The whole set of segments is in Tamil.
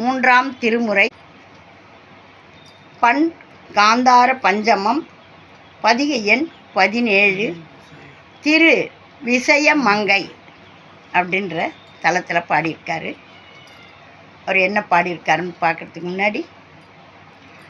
மூன்றாம் திருமுறை. பண் காந்தார பஞ்சமம். பதிக எண் பதினேழு. திரு விசயமங்கை அப்படின்ற தளத்தில் பாடியிருக்காரு. அவர் என்ன பாடியிருக்காருன்னு பார்க்குறதுக்கு முன்னாடி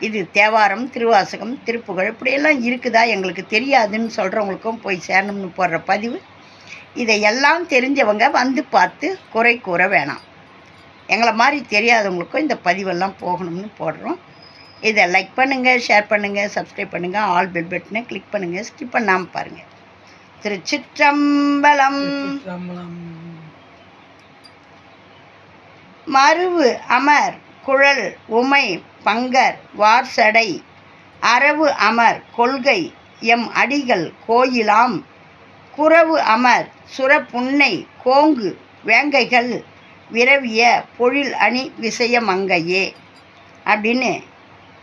இது தேவாரம் திருவாசகம் திருப்புகழ் இப்படியெல்லாம் இருக்குதா எங்களுக்கு தெரியாதுன்னு சொல்கிறவங்களுக்கும் போய் சேரணும்னு போடுற பதிவு. இதையெல்லாம் தெரிஞ்சவங்க வந்து பார்த்து குறை கூற வேணாம். எங்களை மாதிரி தெரியாதவங்களுக்கும் இந்த பதிவெல்லாம் போகணும்னு போடுறோம். இதை லைக் பண்ணுங்கள் ஷேர் பண்ணுங்கள் சப்ஸ்கிரைப் பண்ணுங்கள் ஆல் பெல் பட்டனை கிளிக் பண்ணுங்கள் ஸ்கிப் பண்ணாமல் பாருங்கள் திருச்சிற்றம்பலம். மருவு அமர் குழல் உமை பங்கர் வார்சடை அரவு அமர் கொள்கை எம் அடிகள் கோயிலாம் குரவு அமர் சுரப்புன்னை கோங்கு வேங்கைகள் விரவிய பொழில் அணி விசயமங்கையே அப்படின்னு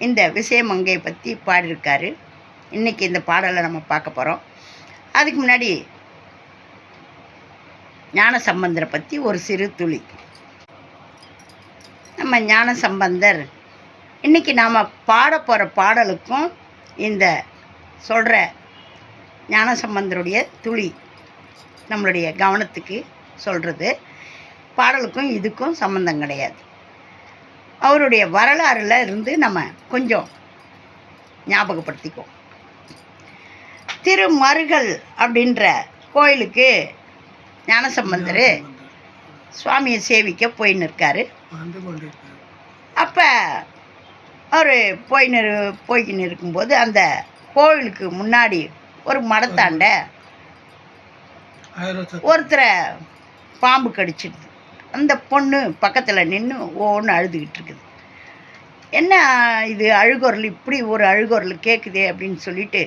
இந்த விசயமங்கையை பற்றி பாடியிருக்காரு. இன்றைக்கி இந்த பாடலை நம்ம பார்க்க போகிறோம் அதுக்கு முன்னாடி ஞான சம்பந்தரை பற்றி ஒரு சிறு துளி. நம்ம ஞான சம்பந்தர் இன்றைக்கி நாம் பாட போகிற பாடலுக்கும் இந்த சொல்கிற ஞான சம்பந்தருடைய துளி நம்மளுடைய கவனத்துக்கு சொல்கிறது பாடலுக்கும் இதுக்கும் சம்மந்தம் கிடையாது. அவருடைய வரலாறுல இருந்து நம்ம கொஞ்சம் ஞாபகப்படுத்திக்குவோம். திருமருகல் அப்படின்ற கோயிலுக்கு ஞானசம்பந்தர் சுவாமியை சேவிக்க போயின்னு இருக்காரு அப்போ அவர் போயின்னு போய்க்கின்னு இருக்கும்போது அந்த கோவிலுக்கு முன்னாடி ஒரு மடத்தாண்ட ஒருத்தரை பாம்பு கடிச்சிடுது அந்த பொண்ணு பக்கத்தில் நின்று ஓன்னு அழுதுகிட்டு இருக்குது. என்ன இது அழுகுரல்? இப்படி ஒரு அழுகுரல் கேட்குதே அப்படின்னு சொல்லிட்டு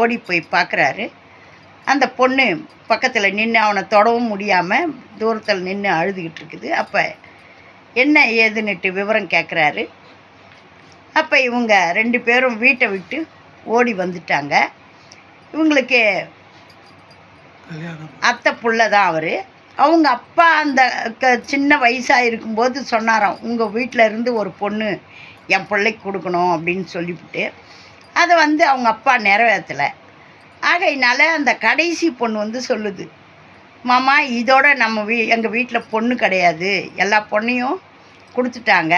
ஓடி போய் பார்க்குறாரு அந்த பொண்ணு பக்கத்தில் நின்று அவனை தொடவும் முடியாமல் தூரத்தில் நின்று அழுதுகிட்டு இருக்குது. அப்போ என்ன ஏதுன்னுட்டு விவரம் கேட்குறாரு அப்போ இவங்க ரெண்டு பேரும் வீட்டை விட்டு ஓடி வந்துட்டாங்க. இவங்களுக்கு அத்தை புள்ள தான் அவர். அவங்க அப்பா அந்த க சின்ன வயசாக இருக்கும்போது சொன்னாராம் உங்கள் வீட்டில் இருந்து ஒரு பொண்ணு என் பிள்ளைக்கு கொடுக்கணும் அப்படின்னு சொல்லிவிட்டு. அதை வந்து அவங்க அப்பா நிறைவேற்றலை. ஆகையினால அந்த கடைசி பொண்ணு வந்து சொல்லுது மாமா இதோட நம்ம வீ எங்கள் வீட்டில் பொண்ணு கிடையாது. எல்லா பொண்ணையும் கொடுத்துட்டாங்க.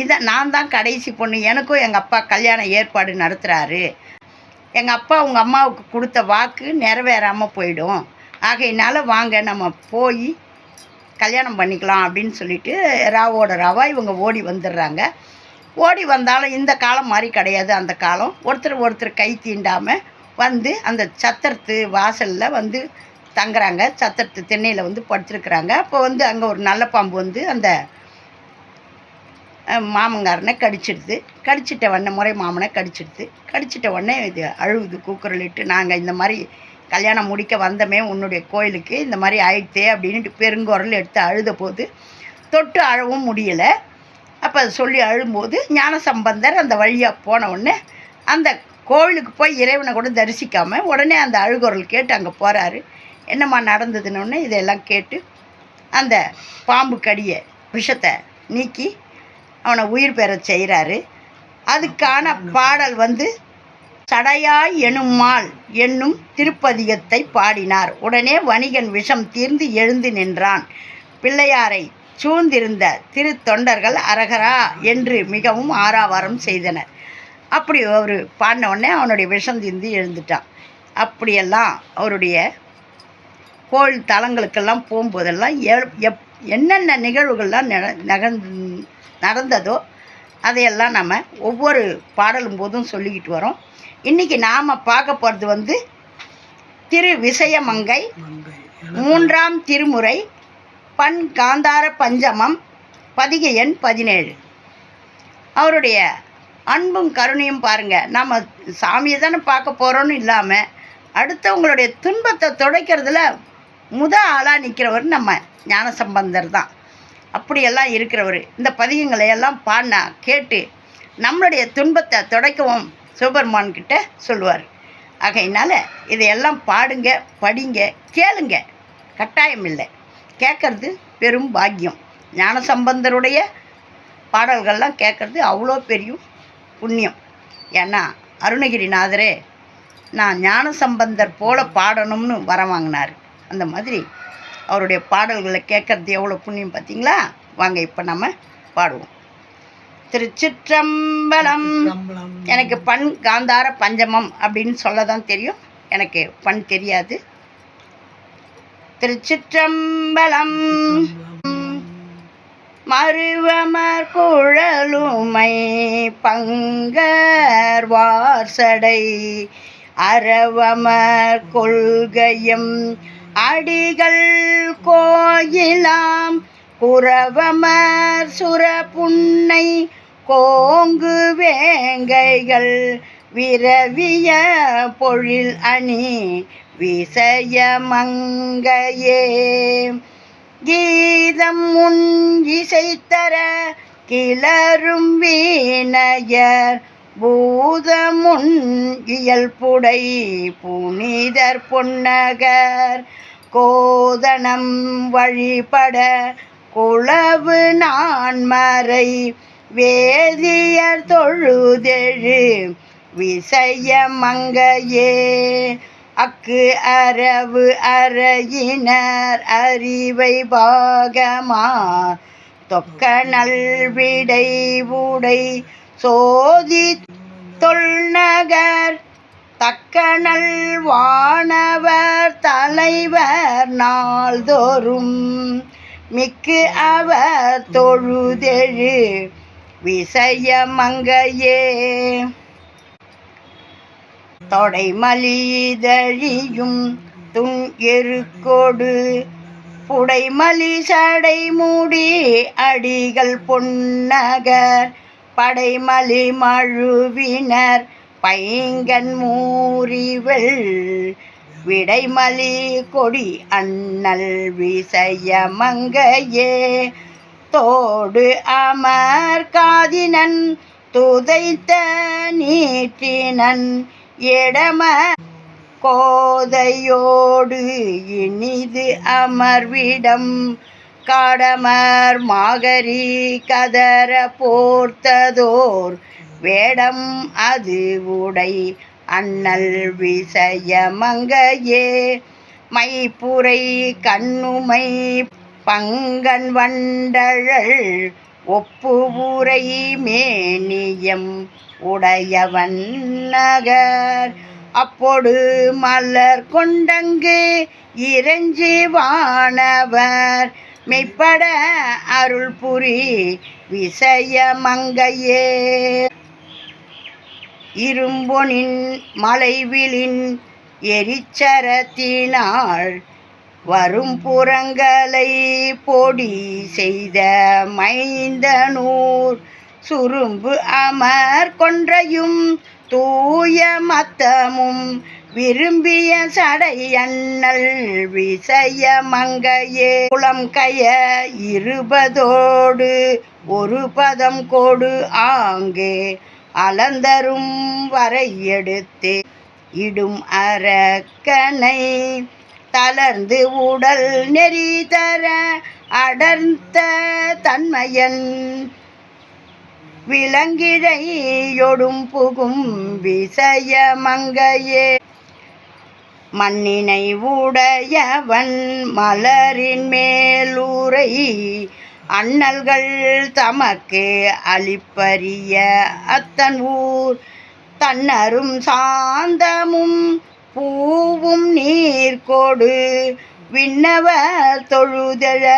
இதை நான் தான் கடைசி பொண்ணு. எனக்கும் எங்கள் அப்பா கல்யாண ஏற்பாடு நடத்துகிறாரு எங்கள் அப்பா உங்கள் அம்மாவுக்கு கொடுத்த வாக்கு நிறைவேறாமல் போயிடும். ஆகையினால வாங்க நம்ம போய் கல்யாணம் பண்ணிக்கலாம் அப்படின்னு சொல்லிட்டு ராவோட ராவா இவங்க ஓடி வந்துடுறாங்க. ஓடி வந்தாலும் இந்த காலம் மாதிரி கிடையாது. அந்த காலம் ஒருத்தர் ஒருத்தர் கை தீண்டாமல் வந்து அந்த சத்திரத்து வாசலில் வந்து தங்குறாங்க. சத்திரத்து திண்ணையில் வந்து படுத்துருக்குறாங்க. அப்போ வந்து அங்கே ஒரு நல்ல பாம்பு வந்து அந்த மாமங்காரனை கடிச்சிடுது. கடிச்சிட்ட உடனே முறை மாமனை கடிச்சிடுது. கடிச்சிட்ட உடனே இது அழுகுது கூக்குரலிட்டு நாங்கள் இந்த மாதிரி கல்யாணம் முடிக்க வந்தமே உன்னுடைய கோயிலுக்கு. இந்த மாதிரி ஆயிடுத்தே அப்படின்ட்டு பெருங்குரல் எடுத்து அழுத போது தொட்டு அழவும் முடியலை. அப்போ அது சொல்லி அழும்போது ஞான சம்பந்தர் அந்த வழியாக போன உடனே அந்த கோவிலுக்கு போய் இறைவனை கூட தரிசிக்காமல் உடனே அந்த அழுகுரல் கேட்டு அங்கே போகிறாரு என்னம்மா நடந்ததுன்னு உடனே இதெல்லாம் கேட்டு அந்த பாம்பு கடிய விஷத்தை நீக்கி அவனை உயிர் பெறச் செய்கிறாரு அதுக்கான பாடல் வந்து தடையாய் எனும்மாள் என்னும் திருப்பதிகத்தை பாடினார். உடனே வணிகன் விஷம் தீர்ந்து எழுந்து நின்றான். பிள்ளையாரை சூழ்ந்திருந்த திருத்தொண்டர்கள் அரகரா என்று மிகவும் ஆராவாரம் செய்தனர். அப்படி அவர் பாடின உடனே அவனுடைய விஷம் தீர்ந்து எழுந்துட்டான். அப்படியெல்லாம் அவருடைய கோயில் தலங்களுக்கெல்லாம் போகும்போதெல்லாம் எப் என்னென்ன நிகழ்வுகள்லாம் நட நடந்ததோ அதையெல்லாம் நம்ம ஒவ்வொரு பாடலும் போதும் சொல்லிக்கிட்டு வரோம். இன்றைக்கி நாம் பார்க்க போகிறது வந்து திரு விசயமங்கை மூன்றாம் திருமுறை பண் காந்தார பஞ்சமம் பதிகை எண் பதினேழு. அவருடைய அன்பும் கருணையும் பாருங்க. நம்ம சாமியை தானே பார்க்க போகிறோன்னு இல்லாமல் அடுத்தவங்களுடைய துன்பத்தை துடைக்கிறதுல முத ஆளாக நிற்கிறவர் நம்ம ஞானசம்பந்தர் தான். அப்படியெல்லாம் இருக்கிறவர். இந்த பதிகங்களை எல்லாம் பாடினா கேட்டு நம்மளுடைய துன்பத்தை துடைக்கவும் சிவபெருமான் கிட்ட சொல்லுவார். ஆகையினால இதையெல்லாம் பாடுங்க படிங்க கேளுங்க. கட்டாயம் இல்லை. கேட்கறது பெரும் பாக்கியம். ஞானசம்பந்தருடைய பாடல்கள்லாம் கேட்குறது அவ்வளோ பெரிய புண்ணியம். ஏன்னா அருணகிரிநாதரே நான் ஞானசம்பந்தர் போல பாடணும்னு வரம் வாங்கினார். அந்த மாதிரி அவருடைய பாடல்களை கேட்கறது எவ்வளோ புண்ணியம் பார்த்தீங்களா? வாங்க இப்போ நம்ம பாடுவோம். திருச்சிற்றம்பலம். எனக்கு பண் காந்தார பஞ்சமம் அப்படின்னு சொல்ல தான் தெரியும். எனக்கு பண் தெரியாது. திருச்சிற்றம்பலம். மருவமர் குழலுமை பங்கர் வார்சடை. அரவமர் கொள்கையும் அடிகள் கோயிலாம். குரவமர் சுரபுன்னை கோங்கு வேங்கைகள் விரவிய பொழில் அணி விசயமங்கையே கீதம் முன் இசைத்தர கிளரும் வீணையர் பூதமுன் இயல்புடை புனிதர் பொன்னகர் கோதனம் வழிபட குளவு நான்மறை வேதியர் தொழுதெழு விசயமங்கையே அக்கு அரவு அறையினர் அறிவை பாகமா தொக்க நல்விடை உடை சோதி தொல்நகர். தக்கனல் வானவர் தலைவர் நாள்தோறும் மிக்கு அவர் தொழுதெழு விசயமங்கையே தொடை மலிதழியும் துன் எருக்கோடு புடைமலி சடை மூடி அடிகள் பொன்னகர் படைமலி மழுவினர் பைங்கன் மூறிவள் விடைமலி கொடி அண்ணல் விசயமங்கையே தோடு அமர் காதினன் துதைத்த நீட்டினன் இடம கோதையோடு இனிது அமர்விடம் காடமர் மாகரி கதற போர்த்ததோர் வேடம் அது உடை அண்ணல் விசயமங்கையே மைப்புரை கண்ணுமை பங்கன் வண்டழல் ஒப்புவுரை மேனியம் உடையவன் நகர். அப்பொடு மலர் கொண்டங்கு இறைஞ்சி வானவர். மெய்ப்பட அருள் புரி விசயமங்கையே இரும்பொனின் மலைவிலின் எரிச்சரத்தினாள் வரும் புறங்களை பொடி செய்த மைந்தனூர் சுரும்பு அமர் கொன்றையும் தூய மத்தமும். விரும்பிய சடை அண்ணல் விசய மங்கையே. குளம் கைய இருபதோடு ஒரு பதம் கொடு ஆங்கே. அலந்தரும் வரையெடுத்து. இடும் அரக்கனை தளர்ந்து உடல் நெறி தர அடர்ந்த தன்மையன். விலங்கிழையொடும் புகும் விசய மங்கையே. மண்ணினை உடையவன் மலரின் மேலூரை அண்ணல்கள் தமக்கு அளிப்பரிய அத்தன் ஊர் தன்னரும் சாந்தமும் பூவும் நீர் கொடு விண்ணவ தொழுதழ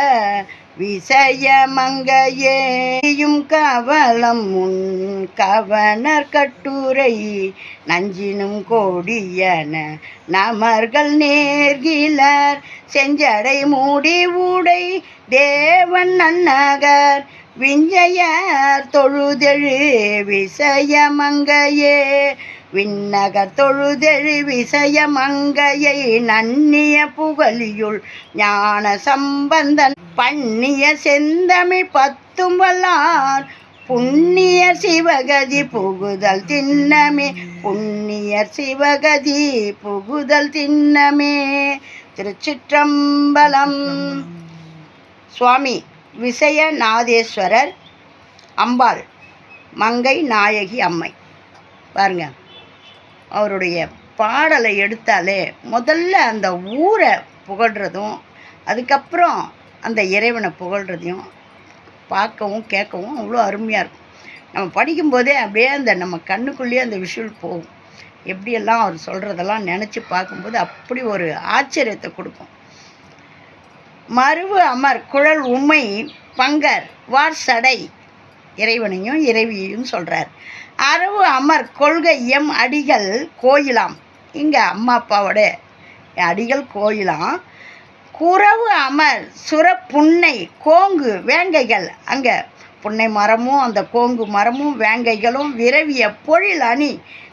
விசயமங்கையேயும் கவலம் முன் கவனர் கட்டுரை. நஞ்சினும் கோடியன நமர்கள் நேர்கிலர். செஞ்சடை மூடி உடை தேவன் நன்னகர். விஞ்சையார் தொழுதெழு விசயமங்கையே. விண்ணகர் தொழுதெழு விசயமங்கையை நன்னிய புகழியுள் ஞான சம்பந்தன் பண்ணிய செந்தமிழ் பத்தும் வல்லார். புண்ணிய சிவகதி புகுதல் திண்ணமே. புண்ணிய சிவகதி புகுதல் திண்ணமே. திருச்சிற்றம்பலம். சுவாமி விசயநாதேஸ்வரர் அம்பாள் மங்கை நாயகி அம்மை. பாருங்க அவருடைய பாடலை எடுத்தாலே முதல்ல அந்த ஊரை புகழ்கிறதும் அதுக்கப்புறம் அந்த இறைவனை புகழ்கிறதையும் பார்க்கவும் கேட்கவும் அவ்வளோ அருமையாக இருக்கும். நம்ம படிக்கும்போதே அப்படியே அந்த நம்ம கண்ணுக்குள்ளேயே அந்த விஷுவல் போகும். எப்படியெல்லாம் அவர் சொல்கிறதெல்லாம் நினச்சி பார்க்கும்போது அப்படி ஒரு ஆச்சரியத்தை கொடுக்கும். மருவு அமர் குழல் உண்மை பங்கர் வார் சடை இறைவனையும் இறைவியையும் சொல்கிறார் அரவு அமர் கொள்கை எம் அடிகள் கோயிலாம். இங்கே அம்மா அப்பாவோட அடிகள் கோயிலாம். குறவு அமர் சுர புன்னை கோங்கு வேங்கைகள். அங்கே புன்னை மரமும் அந்த கோங்கு மரமும் வேங்கைகளும் விரவிய பொழில் அணி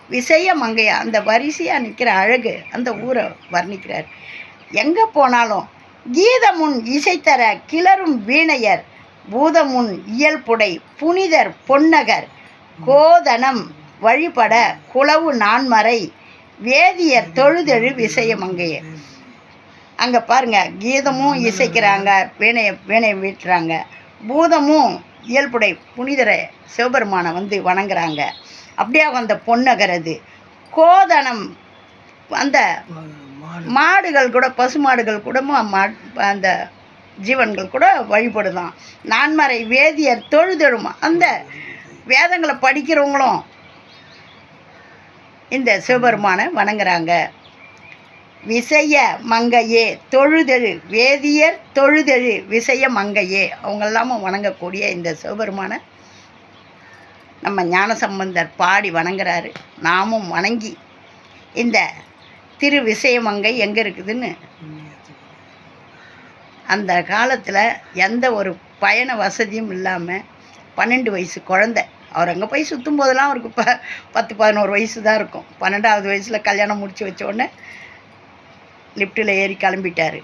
விசய மங்கையா அந்த வரிசையாக நிற்கிற அழகு அந்த ஊரை வர்ணிக்கிறார். எங்கே போனாலும் கீதமுன் இசைத்தர கிளரும் வீணையர் பூதமுன் இயல்புடை புனிதர் பொன்னகர் கோதனம் வழிபட குளவு நான்மறை வேதியர் தொழுதெழு விசயமங்கையர் அங்கே பாருங்க கீதமும் இசைக்கிறாங்க வீணையை வீணையை வீட்டுறாங்க. பூதமும் இயல்புடை புனிதரை சிவபெருமானை வந்து வணங்குறாங்க. அப்படியே அந்த பொன்னகரது கோதனம் அந்த மாடுகள். கூட பசுமாடுகள் கூட மா அந்த ஜீவன்கள் கூட வழிபடுதான். நான்மறை வேதியர் தொழுதெழுமா. அந்த வேதங்களை படிக்கிறவங்களும் இந்த சிவபெருமானை வணங்குறாங்க. விசைய மங்கையே தொழுதெழு. வேதியர் தொழுதெழு. விசைய மங்கையே. அவங்கெல்லாமும் வணங்கக்கூடிய இந்த சிவபெருமானை நம்ம ஞானசம்பந்தர் பாடி வணங்குறாரு. நாமும் வணங்கி இந்த திரு விசயமங்கை எங்கே இருக்குதுன்னு? அந்த காலத்தில் எந்த ஒரு பயண வசதியும் இல்லாமல் பன்னெண்டு வயசு குழந்தை. அவர் அங்கே போய் சுற்றும் போதெல்லாம் அவருக்கு ப பத்து பதினோரு வயசு தான் இருக்கும். பன்னெண்டாவது வயசில் கல்யாணம் முடித்து வச்ச உடனே லிஃப்ட்டில் ஏறி கிளம்பிட்டார்.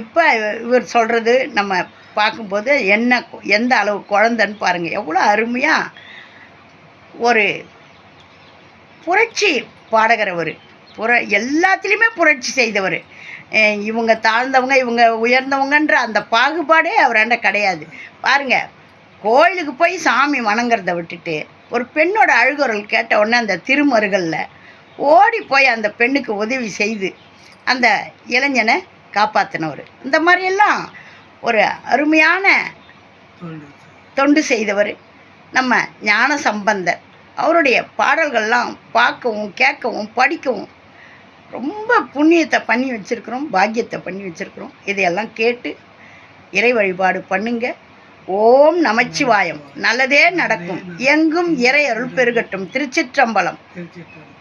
இப்போ இவர் சொல்கிறது நம்ம பார்க்கும்போது என்ன எந்த அளவு குழந்தைன்னு பாருங்கள் எவ்வளோ அருமையாக ஒரு புரட்சி பாடகர் அவர். புர எல்லாத்துலேயுமே புரட்சி செய்தவர். இவங்க தாழ்ந்தவங்க இவங்க உயர்ந்தவங்கன்ற அந்த பாகுபாடே அவராண்ட கிடையாது. பாருங்க கோயிலுக்கு போய் சாமி வணங்குறத விட்டுட்டு ஒரு பெண்ணோட அழுகுரல் கேட்ட உடனே அந்த திருமருகளில் ஓடி போய் அந்த பெண்ணுக்கு உதவி செய்து அந்த இளைஞனை காப்பாற்றினவர் இந்த மாதிரியெல்லாம் ஒரு அருமையான தொண்டு செய்தவர். நம்ம ஞான சம்பந்தர் அவருடைய பாடல்கள்லாம் பார்க்கவும் கேட்கவும் படிக்கவும் ரொம்ப புண்ணியத்தை பண்ணி வச்சுருக்குறோம் பாக்கியத்தை பண்ணி வச்சுருக்குறோம். இதையெல்லாம் கேட்டு இறை வழிபாடு பண்ணுங்க. ஓம் நமச்சிவாயம். நல்லதே நடக்கும். எங்கும் இறை அருள் பெருகட்டும். திருச்சிற்றம்பலம். திருச்சிற்றம்பலம்.